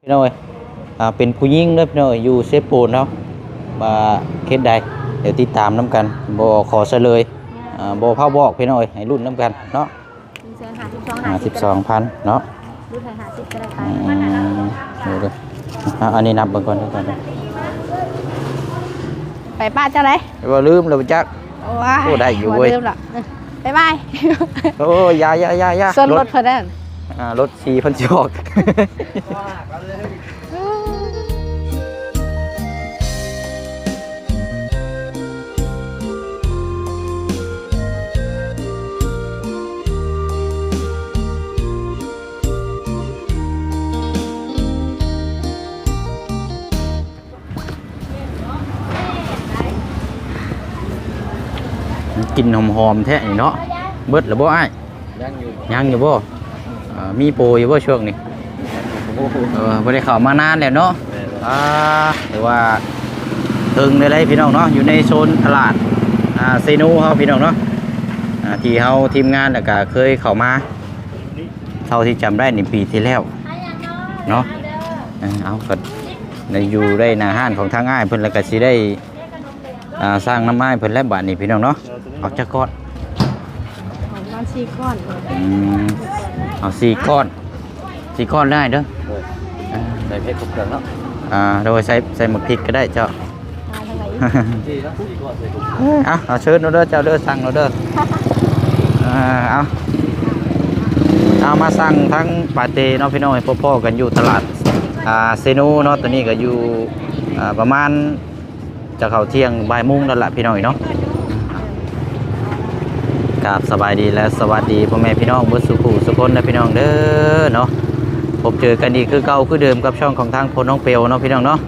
พี่น้อยอ่าเป็นผู้หญิงเด้อพี่น้อยอยู่เซฟโปนเนาะมาเคสใดเดี๋ยวติดตามน้ำกันบ่ขอเฉลยอ่าบ่เผาบอกพี่น้อยให้รุ่นน้ำกันเนาะมีเสียงหาสิบสองห้าสิบสองพันเนาะรุ่นไทยหาสิบก็ได้ไปอืมดูดูอะอันนี้นับเบิ่งก่อนเดี๋ยวก่อนเดี๋ยวไปป้าเจ้าไรว่าลืมแล้วจักว้ายโอ้ได้อยู่เว้ย บ่ลืมหรอกไปบายโอ้ยายายายาส่วนรถเพิ่นนั่น อ่ารถสีพันจอกกินหอมๆแท้นี่เนาะเบิดแล้วบ่อ้ายยังอยู่ยังอยู่บ่ มีโปรอยู่บ่ช่วงนี้เออบ่ได้เข้ามานานแล้วเนาะอ่าหรือว่าถึงได้เลยพี่น้องเนาะอยู่ในโซนตลาดอ่าเซนูเฮาพี่น้องเนาะอ่าที่เฮาทีมงานแล้วก็เคยเข้ามาเท่าที่จำได้ในปีที่แล้วเนาะเออเอาก็ในอยู่ได้หน้าห้านของทางอ้ายเพิ่นแล้วก็สิได้อ่าสร้างน้ำไม้เพิ่นแล้วบัดนี้พี่น้องเนาะเอาจักกอน ของน้ำซีก้อนอืมเอาสี่ก้อนสี่ก้อนได้เด้ออ่าใส่เพชรครบเครื่องเนาะอ่าโดยใส่ใส่หมึกพริกก็ได้เจ้า มาทางไหนที่เนาะที่ก่อนใส่ครบเอาเอาเชิญเราเด้อเจ้าเด้อสั่งเราเด้ออ่าเอาเอามาสั่งทั้งปาเต้เนาะพี่น้องให้พ่อๆกันอยู่ตลาดอ่าเซโนเนาะตัวนี้ก็อยู่อ่าประมาณจะเข้าเที่ยงบ่ายโมงนั่นแหละพี่น้องเนาะ กราบสบายดีและสวัสดีพ่อแม่พี่น้องเบุสุขุสุคนนะพี่น้องเด้อเนาะพบเจอกันอีกคือเก่าคือเดิมกับช่องของทางพลน้องเปียวเนาะพี่น้องเนาะ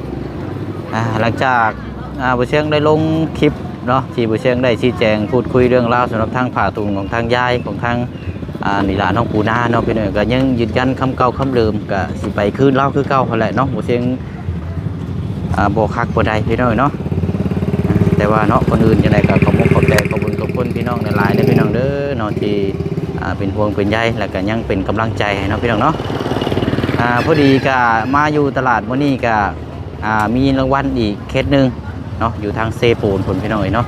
หลังจากอาบุเชียงได้ลงคลิปเนาะที่บุเชียงได้ชี้แจงพูดคุยเรื่องราวสำหรับทางผ่าตุงของทางยายของทางอ่านิลาน้องปูนาเนาะพี่น้องก็ยังยืนยันคำเก่าคำเดิมก็สิไปคืนเล่าคือเก่าเขาแหละเนาะบุเชียงอ่าโบคักบ่ได้พี่น้องเนาะ แต่ว่าเนาะคนอื่นยังไงก็ขอบคุณขอบใจขอบคุณขอบคุณพี่น้องในหลายๆเด้พี่น้องเด้อเนาะที่เป็นห่วงเป็นใยแล้วก็ยังเป็นกำลังใจเนาะพี่น้องเนาะอ่าพอดีก็มาอยู่ตลาดมื้อนี้ก็มีรางวัลอีกเคสหนึ่งเนาะอยู่ทางเซปูนผลพี่น้องเอ้ยเนาะ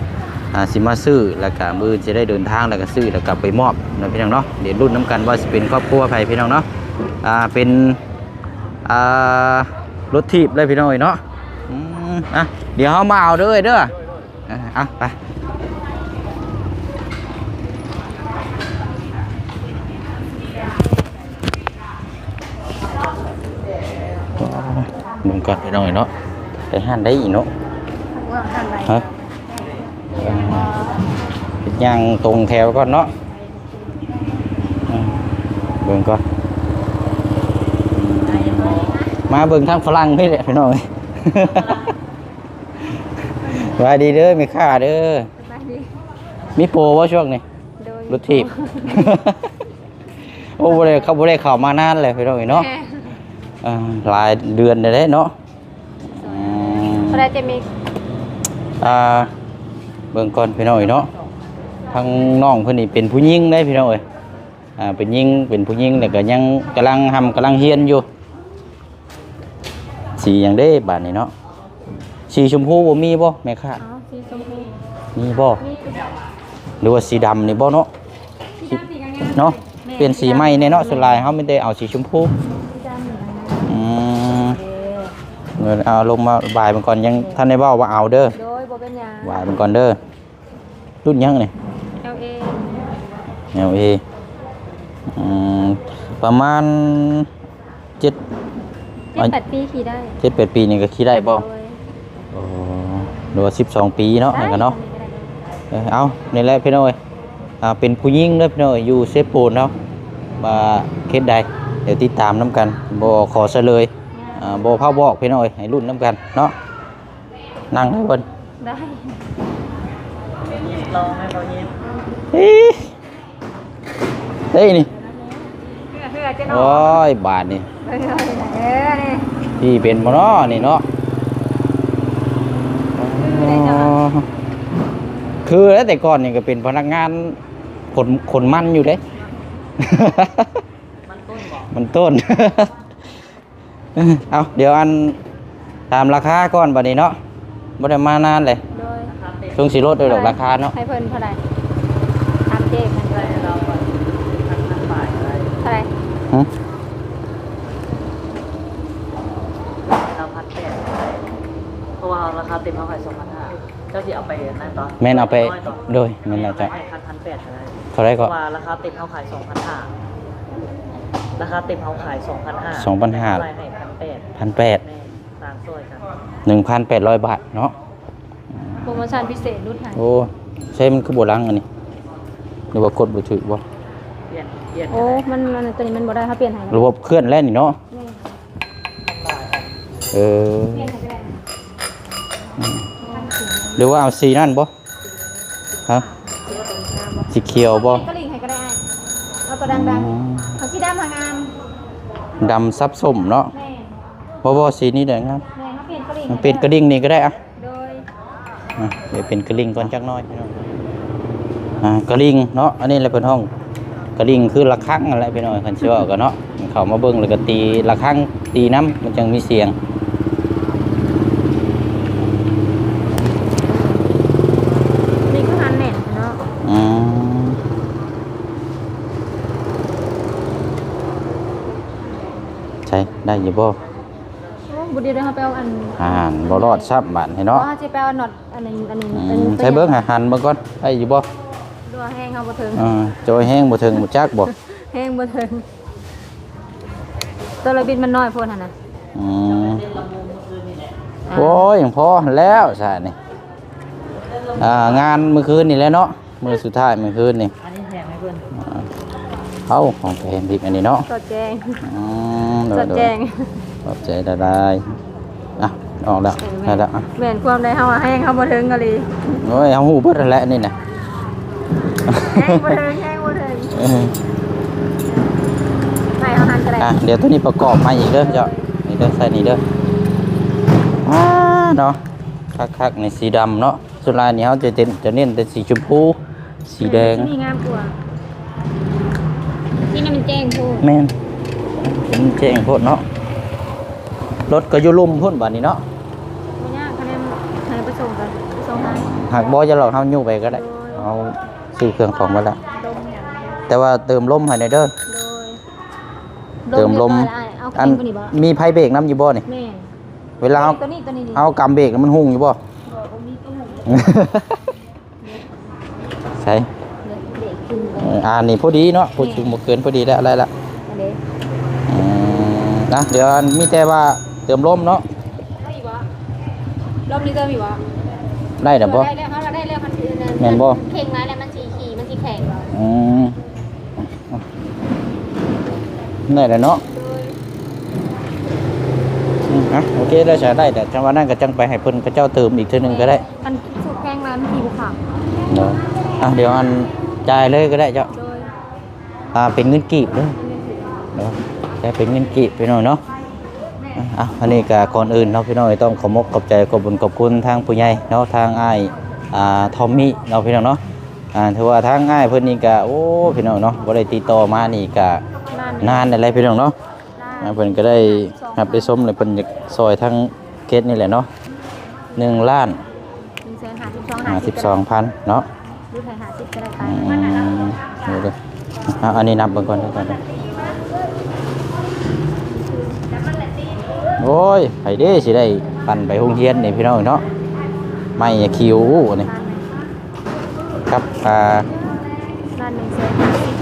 สิมาซื้อแล้วก็มือจะได้เดินทางแล้วก็ซื้อแล้วก็ไปมอบนะพี่น้องเนาะเดี๋ยวรุ่นน้ำกันว่าสิเป็นครอบครัวใครพี่น้องเนาะอ่าเป็นอ่ารถทีบเลยพี่น้องเนาะอะเดี๋ยวเขามาเอาด้อเด้ออะเอาไปมึงก่อนพี่น้องเอ้ยเด้อ กเนาะว่าทางไหนฮะเอ่อเป็นย่างตรงแถวก่อนเนาะอืมเบิ่งก่อนมาเบิ่งทางฝรั่งพี่แหละพี่น้องสวัสดีเด้อมีค่าเด้อสบายดีมีโปรว่าช่วงนี้โดยรถถีบ โอ้บ่ได้เขาบ่ได้เข้ามานานเลยพี่น้องเนาะแม่อ่าหลายเดือนได้แล้วเนาะอืมเพราะได้จะมีอ่าเบิ่งก่อนพี่น้อยเนาะทางน้องเพิ่นนี่เป็นผู้หญิงได้พี่น้อยอ่าเป็นหญิงเป็นผู้หญิงแล้วก็ยังกำลังทำกำลังเฮียนอยู่สีหยังได้บาดนี้เนาะ สีชมพูบ่มีบ่แม่ค้าอ๋อสีชมพูมีบ่นี่คือหรือว่าสีดำนี่บ่เนาะสีดำสีงามๆเนาะเปลี่ยนสีใหม่แน่เนาะส่วนหลายเฮาไม่ได้เอาสีชมพูสีดำอยู่นะอืมเด้อเงินเอาลงมาบ่ายมันก่อนยังท่านได้เว้าว่าเอาเด้อโดยบ่เป็นหยังบ่ายมันก่อนเด้อรุ่นยังนี่ LA แนวเออืมประมาณเจ็ดเจ็ดแปดปีขี่ได้เจ็ดแปดปีนี่ก็ขี่ได้บ่โดยโอ้ หรือว่าสิบสองปีเนาะนั่นกันเนาะเออเอานี่แหละพี่น้อยอ่าเป็นผู้หญิงเด้อพี่น้อยอยู่เซฟปูนเนาะมาเคสใดเดี๋ยวติดตามน้ำกันบ่ขอเฉลยอ่าบ่เผาบอกพี่น้อยให้รุ่นน้ำกันเนาะนั่งให้เพิ่นได้ลองให้เขายิ้มเฮ้ยเฮ้ยนี่เพื่อเพื่อจะนอโอ้นยบาทนี่เออเออนี่พี่เป็นบ่เนาะนี่เนาะอ๋อ คือแล้วแต่ก่อนนี่ก็เป็นพนักงานขนขนมันอยู่เด้มันต้นบอกมันต้นเอ้อเอาเดี๋ยวอันตามราคาก่อนบัดนี้เนาะบ่ได้มานานเลยโดยช่วงสิลดด้วยดอกราคาเนาะ ให้เพิ่นเท่าไหร่ทำเจ๊มันเท่าไหร่เราไปพันพันบาทอะไรเท่าไหร่หึเราพันแปด เพราะว่าราคาเต็มเขาขายสองพันห้าเจ้าที่เอาไปนั่นต่อแม่นเอาไปโดยแม่นเอาจะให้พันพันแปดอะไรเท่าไหรเพก็ราะว่าราคาเต็มเขาขายสองพันห้าราคาเต็มเขาขายสองพันห้า2,500รายให้พันแปดพันแปดแม่ตามซอยกันหนึ่งพันแปดร้อยบาทเนาะโปรโมชั่นพิเศษรุ่นไหนโอ้ใช่มันคือโบราณอันนี้หรือว่ากดบ่ถือบ่เปลี่ยนเปลี่ยนโอ้ มันมันตัวนี้มันบ่ได้เขาเปลี่ยนให้ระบบเคลื่อนแล้วนี่เนาะแม่เออเปลี่ยนให้ก็ได้หรือว่าเอาสีนั่นบ่ฮะสีเขียวบ่ก็ลิงให้ก็ได้อ้ายเอาตัวดังๆเอาสีดำมางามดำซับส้มเนาะแม่บ่บ่สีนี้เด้อครับแม่เขาเปลี่ยนก็ลิงมันเป็นกระดิ่งนี่ก็ได้อะโดยอะเดี๋ยวเป็นกระดิ่งก่อนจักหน่อยพี่น้องอ่ากระดิ่งเนาะอันนี้แหละเป็นห้องกระดิ่งคือระฆังอะไรพี่น้องคันสิว่าก็เนาะเข้ามาเบิ่งแล้วก็ตีระฆังตีน้ำมันจังมีเสียง นี่คือหันแน่นเนาะ อืมใช่ได้อยู่บ่โอ้บุดีเดี๋ยวเขาไปเอาอันอ่านบ่รอดซับบาดให้เนาะว่าจะไปเอาหนอดอันนี้อันนี้อือันมนี้ใช้เบิ่งหาหันเบิ่งก่อนได้อยู่บ่ดัวแห้งเขาบ่ถึงอ่าจอยแห้งบ่ถึงบ่จักบ่แห้งบ่ถึงตัวระบิดมันน้อยโพดหั่นน่ะอืมโอ้ยยังพอแล้วใช่นี่อ่างานเมื่อคืนนี่แหละเนาะมื้อสุดท้ายเมื่อคืนนี่ อันนี้แพงไหมเพื่อน อ่า เอาของแพงดิบอันนี้เนาะสดแจงอืมสดแจงขอบใจได้ได้อะออกแล้วได้แล้วอะแม่นความได้เฮาว่าแห้งเขาบ่ถึงก็เลยโอ้ยเอาหูเบิดแล้วนี่น่ะแห้งบ่ถึงแห้งบ่ถึงเออไปเอาหันก็ได้อะเดี๋ยวตัวนี้ประกอบมาอีกเด้อเจ้านี่เด้อใส่นี่เด้ออ่าเนาะคักๆในสีดำเนาะส่วนลายนี้เขาจะเน้นจะเน้นแต่สีชมพูสีแดง นี่งามกว่านี่น่ะมัน แจ้งโพดแม่นเป็นเจงโพดเนาะรถก็อยู่ลุ่มพุ่นบัดนี้เนาะบ่ยากคะแนนให้ไปส่งกันไปส่งให้หากบ่จะหลอกเฮายู่ไปก็ได้เอาซื้อเครื่องของมาแล้วดมอย่างเดียวแต่ว่าเติมลมให้ในอยเด้อ โดยเติมลมรียบร้อยแล้วเอาอันขึ้นกว่านี้บ่มีไผเบรกน้ำอยู่บ่นี่ แม่เวลาเอาตัวนี้ตัวนี้ดิเอากำเบรกแล้วมันหุ่งอยู่บ่บอกว่ามีตัวหมู ใช่เด็กกินเลเอยออ่านี่พอดีเนาะพูดถึงบ่เกินพอดีแล้วอะไรละอันนี้อืมนะเดี๋ยวมีแต่ว่าเติมลมเนาะได้อีกวะรอบนี้เติมอีกวะได้ดับบ่ ได้แล้วเขาได้แล้วมันคือแม่นบ่ เข่งมาแล้วมันสีขี่มันสีแข็งอืมได้แล้วเนาะโดยอืมอะโอเคได้ใช้ได้แต่จังหวะนั้นก็จังไปให้เพิ่นเขาเจ้าเติมอีกเทื่อนึงก็ได้มันสูบแข็งแล้วมันขี่บุกขับเนาะอะเดี๋ยวอัน จ่ายเลยก็ได้เจ้าโดยอ่าเป็นเงินกีบเด้อเนาะแต่เป็นเงินกีบไปหน่อยเนาะอะอะอันนี้ก็ก่อนอื่นเนาะพี่น้องต้องขอมกขอบใจขอบบุญขอบคุณทางผู้ใหญ่เนาะทางอ้ายอ่าทอมมี่เนาะพี่น้องเนาะอ่าถือว่าทางอ้ายเพิ่นนี่ก็โอ้พี่น้องเนาะบ่ได้ติดต่อมานี่ก็นั่นนานอะไรพี่น้องเนาะนั่อ่านเพิ่นก็ได้รับได้สมเลยเพิ่นอยากซอยทั้งเกตนี่แหละเนาะหนึ่งล้านหนึ่งแสนห้าสิบสอง ดูไทยห้าสิบก็ได้ไปอืมเดี๋ยวเดี๋ยวอะอันนี้นับเบิ่งก่อนเดี๋ยวก่อนเดี๋ยโอ้ยไผเด้สิได้ปั่นไปโรงเรียนนี่พี่น้องเนาะไม่คิวนี่ครับอ่านั่นหนึ่งแสนห้าสิบ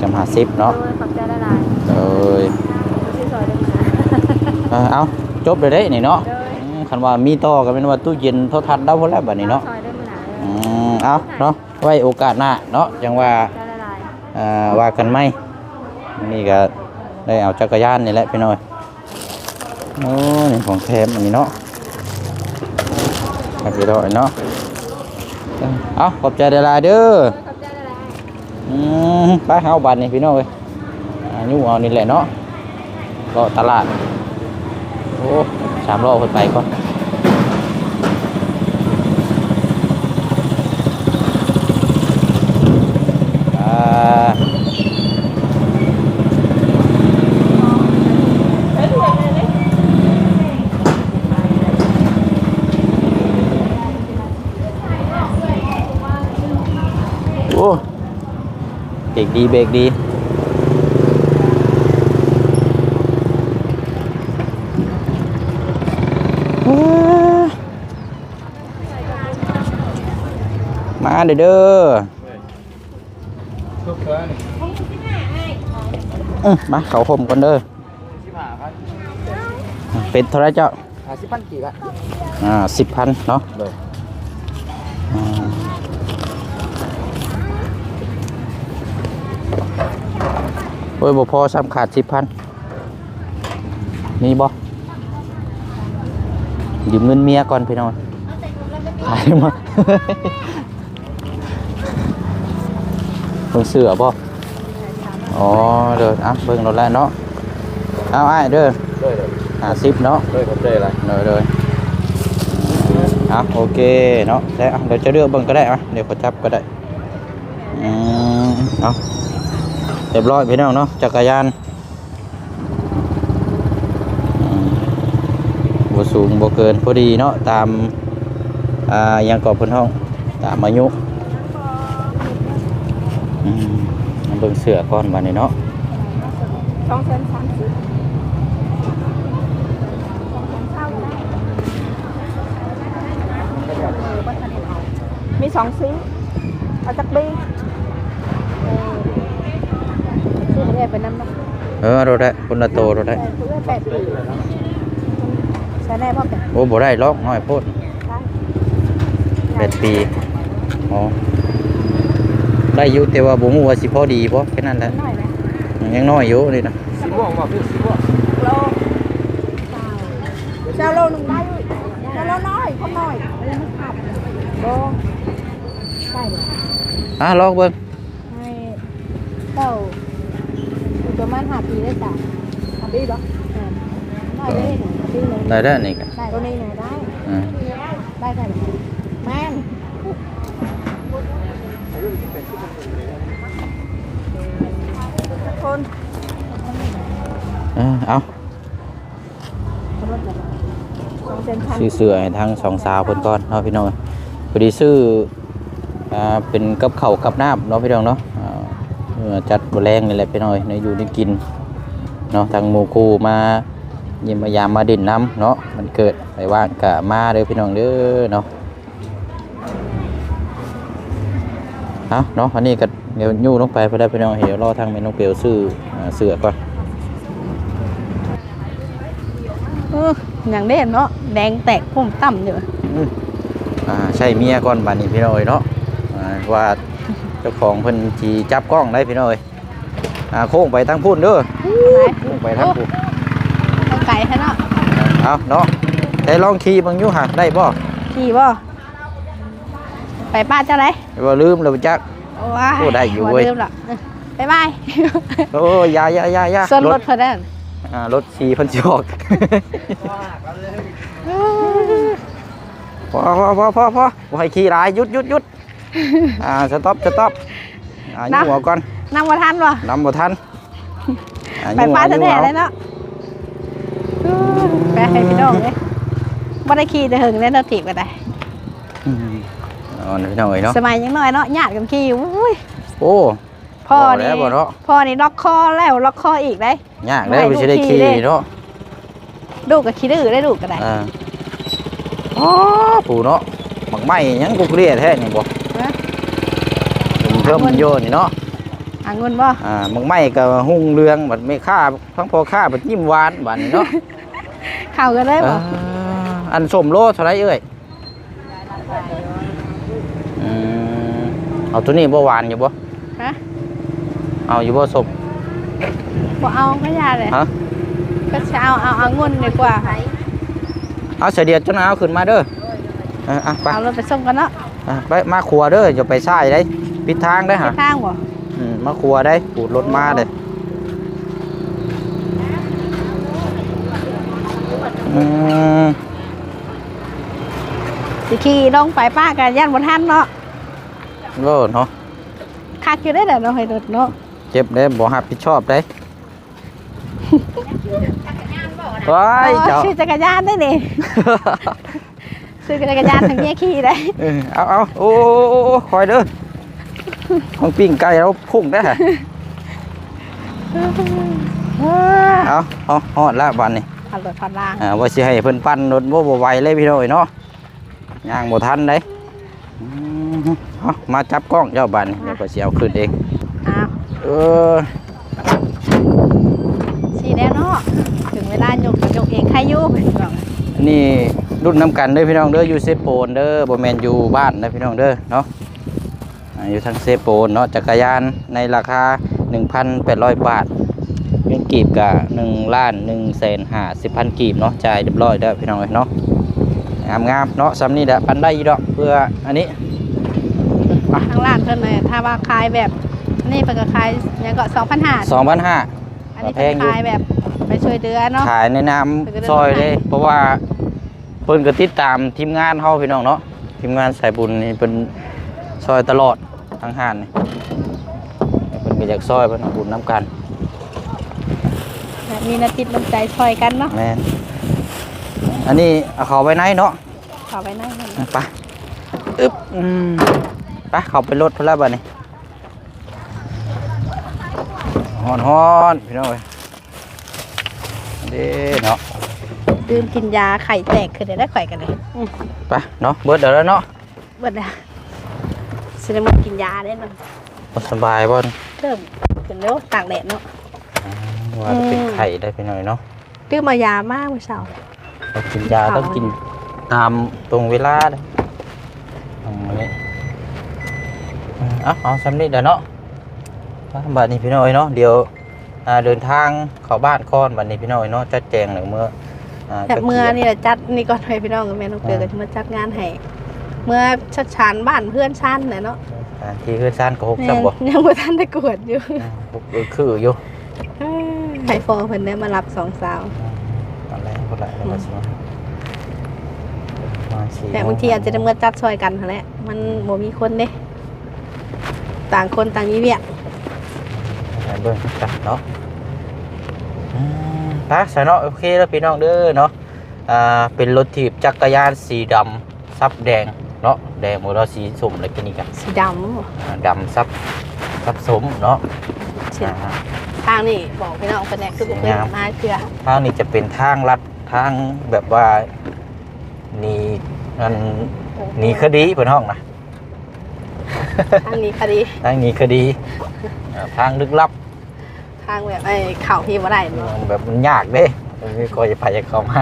จำหาสิบเนาะโดยขอบใจได้หลายเอ้ยซื้อซอยได้มาเออเอาจบเลยเด้นี่เนาะ โดยคันว่ามีต่อก็เป็นว่าตู้เย็นโทรทัศน์ดาพุ่นแล้วบัดนี้เนาะ ซอย เอาเนาะไว้โอกาสหน้าเนาะจังว่าอ่อว่ากันไหมนี่ก็ได้เอาจักรยานนี่แหละพี่น้อยโอ้นี่ของแถมอันนี้เนาะครับพี่น้อยเนาะเอาขอบใจเดลายเด้อขอบใจได้หลายอืมไปเอาบัตรนี่พี่น้อยอายุเอานี่แหละเนาะก็ตลาดโอ้สามรอบคนไปก่อน ดีเบรกดีมาเด้อเด้ออื้อมาเขาห่มกันเด้อเป็ดเท่าไรเจ้าหาสิพันกี่ละอ่าสิบพันเนาะ อ่าโอ้ยบ่พอซ้ำขาดสิบพันมีบ่ยืมเงินเมียก่อนพี่น้องขายมาเบิ่งเสือบ่อ๋อเด้ออะเบิ่งรถแล้วเนาะเอาอ้ายเด้อเลยเลยห้าสิบเนาะเลยผมเลยอะไรเลยเลยอะโอเคเนาะแต่อะเดี๋ยวจะเลือกเบิ่งก็ได้อะเดี๋ยวขอจับก็ได้อืมเอา เรียบร้อยพี่น้องเนาะจักรยานบสูงบเกินพอดีเนาะตามอ่ายังกอบพิ่นห้อง ตามอายุเบิ่งเสือก่อนบัดนี้เนาะสองเซนสามสิบสอมีสองสีเอาจักบีเออ ซื้อมาได้เป็นน้ำมันเออเราได้คนละโตเราได้แต่ซื้อได้แปดปีใช้ได้พ่อเป็ดโอ้บ่ได้ล็อกน้อยโพดได้แปดปีอ๋อได้อยู่แต่ว่าบ่ฮู้ว่าสิพอดีบ่แค่นั้นแหละน้อยไหมยังน้อยอยู่นี่นะสีม่วงมาพี่สีม่วงโลเจ้าโลหนึ่งได้อยู่เจ้าโลน้อยเขาน้อยอะไรมันขาดโลได้เลยอะลองเบิ่งให้เจ้าอยู่ ประมาณห้าปีได้จ้ะห้าปีเหรอเออน้อยเลยหนึ่งห้าปีเลยได้ได้วนี่ก็ได้ตัวนี้หน่อยได้ อ่าได้ได้เลยแม่นคนเออเอารถแบบสองเซนพันซื้อเสื้อให้ทั้งสองสาวเพิ่นก่อนเนาะพี่น้องพอดีซื้ออ่าเป็นกับข้าวกับน้ำเนาะพี่น้องเนาะอ่าเมื่อ จัดบ่แรงนี่แหละพี่น้อยในอยู่ในกินเนาะทางหมู่คู่มาเยี่ยมมายามมาดินน้ำเนาะมันเกิดไปว่างกะมาเด้อพี่น้องเด้อเนาะเอาเนาะอันนี้ก็เดี๋ยวยู่ลงไปไปได้ไปน้องเหี่ยวรอทางเมนูเปียวซื้ออ่าเสือก่อนเอออย่างเด่นเนาะแดงแตกพุ่มต่ำอยู่อ่าใช่เมียก่อนบานนี้พี่น้อยเนาะอ่าว่าเจ้าของเพิ่นจีจับกล้องได้พี่น้อยอ่าโค้งไปทางพุ่นเด้อโค้งไปทางพุ่นต้องไก่ให้เนาะเอาเนาะได้ลองขี่เบางอยู่หะได้บ่ขี่บ่ไปป้าเจ้าไรว่าลืมแล้วจักว้ายโอ้ได้อยู่บ่เว้ยลืมหรอกเออไปบายโอ้ยายายายาส่วนรถเพิ่นนั่นอ่ารถขี่เพิ่นสิออกพอพอพอพอพอบ่ให้ขี่หลายหยุดหยุดหยุด อ่าสต็อปสต็อปอ่าอยู่หัวก่อนนั่งบ่ทันวะนำบ่ทันอ่ไปป้ายู่แท้เอาๆเลยเนาะไปให้พี่น้องเลยบ่ได้ขี่แต่หึงเลยเนาะถีบก็ได้ อืมเอาหน่อยพี่น้องเอ้ยเนาะสมัยยังน้อยเนาะญาติกันขี่อุ้ยโอ้ พ่อบ่นี่แล้วบ่เนาะ พ่อนี่ล็อกคอแล้วล็อกคออีกได้ ยากแล้วไม่บ่สิได้ลูกขี่ขี่เด้เนาะลูกก็ขี่ดื้อได้ลูกก็ได้อ่าอ๋อผู้เนาะหมักไหม้หยังกูเกลียดแท้นี่บ่ฮะผม เพิ่มโยนนี่เนาะอ่างเงินบ่อ่าหมักไหม้ก็หุ่งเรืองบัดไม่ค่าทั้งพอค่าบัดยิ้มหวานบัดนี้เนาะเข้ากันเลยบ่อ่าอันสมโลเท่าไหรเอ้ยอืมเอาตัวนี้บ่หวานอยู่บ่ฮะเอาอยู่บ่สมบ่เอาก็ยาเลยฮะก็จะเอาเอาเอาเงินดีกว่าค่ะเอาเสยเดียดจนเอาขึ้นมาเด้อเอออะไปเอารถไปส่งกันเนาะอะไปมาครัวเด้ออย่าไปซ้ายได้ ปิดทางได้อไปฮะทางบ่อืมมาครัวได้ปูดรถมาเลยอืมสิขี่ลงไปป้ากันย่านบ่ทันเนาะโอ้เนาะคักอยู่ได้อเด้อเนาะให้รถเนาะเจ็บได้บ่รับผิดชอบได้ว้ายเจ้าซื้อจักรยานได้นี่ซื้อจักรยานทางเมียขี่ได้ เออเอาเอาโอ้โอ้โอ้คอยเด้อ ของปิ้งไก่แล้วพุ่งได้ฮะเอาเอาฮอดละบัดนี้พันรถพันล่างอ่าว่าสิให้เพิ่นปั้นรถบ่บ่ไหวเลยพี่น้อยเนาะย่างบ่ทันเด้อืมเอามาจับกล้องเจ้าบัดนี้เดี๋ยวก็สิเอาขึ้นเองอ้าวเออสีแล้วเนาะถึงเวลาหยกก็หยกเองใครอยู่เพิ่นบอกนี่รุ่นน้ำกันเด้อพี่น้องเด้ออยู่เซโปนเด้อบ่แม่นอยู่บ้านนะพี่น้องเด้อเนาะอ่า อยู่ทางเซโปนเนาะจักรยานในราคา 1,800 บาทเงินกีบกะ1ล้าน1แสน50พันกีบเนาะจ่ายเรียบร้อยเด้อพี่น้องเอ้ยเนาะงามๆเนาะซ้ำนี่แหละปันได้อีดอกเพื่ออันนี้ไปทางร้านเพิ่นเลยถ้าว่าขายแบบนี่เพิ่นก็ขายหยังก็2,500 2,500อันนี้แพเป็นงอยู่ขายแบบไปช่วยเดือเนาะขายในน้ำซอยเลยเพราะว่าเพิ่นก็ติดตามทีมงานเฮาพี่น้องเนาะทีมงานสายบุญนี่เป็นซอยตลอด ทั้งห้านนี่เพิ่นก็อยากซอยเพิ่นเอาบุญน้ำกันมีนาจิตน้ำใจช่วยกันเนาะแม่นอันนี้เอาเขาไว้ไหนเนาะขอไว้นั่นนไปอึ๊บอืมไปเขาไปรถเพิ่นแล้วบัดนี้ฮ้อนฮ้อนๆพี่น้องเอ้ยเด้เนาะดื่มกินยาไข่แตกคือได้ได้ข่อยกันเลยอืมไปเนาะเบิดเดี๋ยวแล้วเนาะ เบิดแล้ว สิได้มากินยาได้เนาะบ่สบายบ่เริ่มขึ้นเร็วตากแดดเนาะว่าจะเป็นอืมไข่ได้ไปหน่อยเนาะดื่มมายามากเมื่อเช้าเรากินยาค่ะต้องกินตามตรงเวลาเลยเอาอันนี้อืมเอาเอาสำนีเดี๋ยวเนาะไปบัดนี้พี่น้อยเนาะเดี๋ยวอ่าเดินทางเข้าบ้านก่อนบัดนี้พี่น้อยเนาะจัดแจงหนึ่งเมื่ออ่าแต่เมื่อจะนี่แหละจัดนี่ก่อนให้พี่น้องกับแม่น้องเตยก็จะมาจัดงานให้ เมื่อชัดชานบ้านเพื่อนชั้นน่ะเนาะอ่าที่คือซ่านก็หกแม่จับบ่ยังบ่ทันได้กวดอยู่อ่าหกเออคืออยู่ไฮโฟเพิ่นได้มารับสองสาว ตอนแรกคนละแล้วก็สิมามาสี่แต่บางทีอาจจะได้เมื่อจัดช่วยกันหั่นแหละมันบ่มีคนเด้ต่างคนต่างมีเวียกไปเบิ่งจัดเนาะอืมไปใส่เนาะโอเคแล้วพี่น้องเด้อเนาะอ่าเป็นรถถีบจักรยานสีดำซับแดง เนาะแดงหมดแล้วสีส้มอะไรกันนี่กันสีดำบ่อ่าดำซับซับสมเนาะเช่นอ่า ทางนี่บอกพี่น้องคนแรกคือบ่เคยงาม มาเกลือทางนี้จะเป็นทางลัดทางแบบว่าหนีนั่นหนีคดีเพิ่นห้องนะทางนี้คดีทางหนีคดีอ่าทางลึกลับทางแบบไอ้เข่าพี่บ่ได้เนาะแบบมันยากเด้มันมีก็จะพายเข้ามา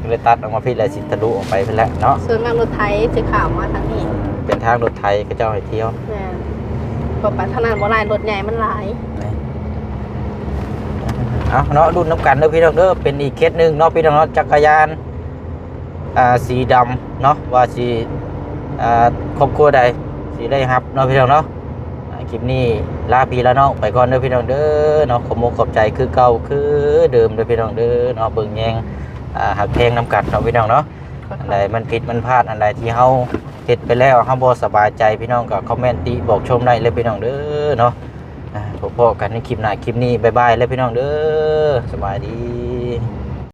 ก็เลยตัดออกมาพี่แล้วสิทะลุออกไปไปแล้วเนาะส่วนมากรถไทยจะข่าวมาทางนี้อืมเป็นทางรถไทยก็เจ้าให้เที่ยวแม่นบ่ไปทางนั้นบ่ได้รถใหญ่มันหลายเอาเนาะรุ่นน้ำกันเด้อพี่น้องเด้อเป็นอีกเคสหนึ่งเนาะพี่น้องเนาะจักรยานอ่าสีดำเนาะว่าสีอ่าครอบครัวใดสีได้ครับเนาะพี่น้องเนาะอ่าคลิปนี้ลาพี่ละน้องไปก่อนเด้อพี่น้องเด้อเนาะขอมกขอบใจคือเก่าคือเดิมเด้อพี่น้องเด้อเนาะเบิ่งแยง อ่าหักเพลงน้ำกัดเนาะพี่น้องเนาะอันใดมันผิดมันพลาดอันใดที่เฮาเฮ็ดไปแล้วเฮาบ่สบายใจพี่น้องก็คอมเมนต์ติบอกชมได้เลยพี่น้องเด้อเนาะอ่าพบกันในคลิปหน้าคลิปนี้บ๊ายบายแล้วพี่น้องเด้อสบายดี